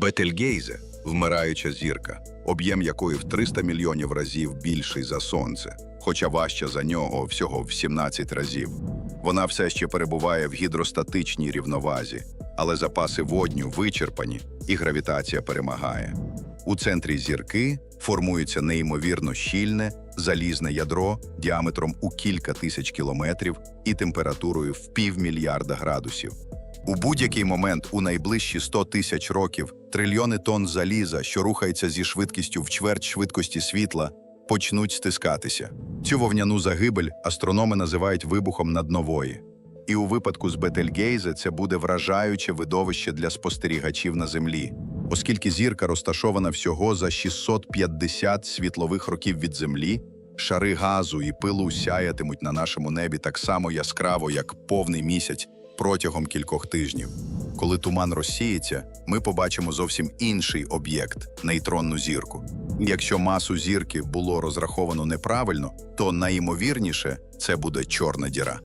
Бетельгейзе вмираюча зірка, об'єм якої в 300 мільйонів разів більший за сонце, хоча важча за нього всього в 17 разів. Вона все ще перебуває в гідростатичній рівновазі, але запаси водню вичерпані і гравітація перемагає. У центрі зірки формується неймовірно щільне залізне ядро діаметром у кілька тисяч кілометрів і температурою в півмільярда градусів. У будь-який момент у найближчі 100 тисяч років трильйони тонн заліза, що рухається зі швидкістю в чверть швидкості світла, почнуть стискатися. Цю вовняну загибель астрономи називають вибухом наднової. І у випадку з Бетельгейзе це буде вражаюче видовище для спостерігачів на Землі, оскільки зірка розташована всього за 650 світлових років від Землі, шари газу і пилу сяятимуть на нашому небі так само яскраво, як повний місяць протягом кількох тижнів. Коли туман розсіється, ми побачимо зовсім інший об'єкт нейтронну зірку. Якщо масу зірки було розраховано неправильно, то найімовірніше це буде чорна діра.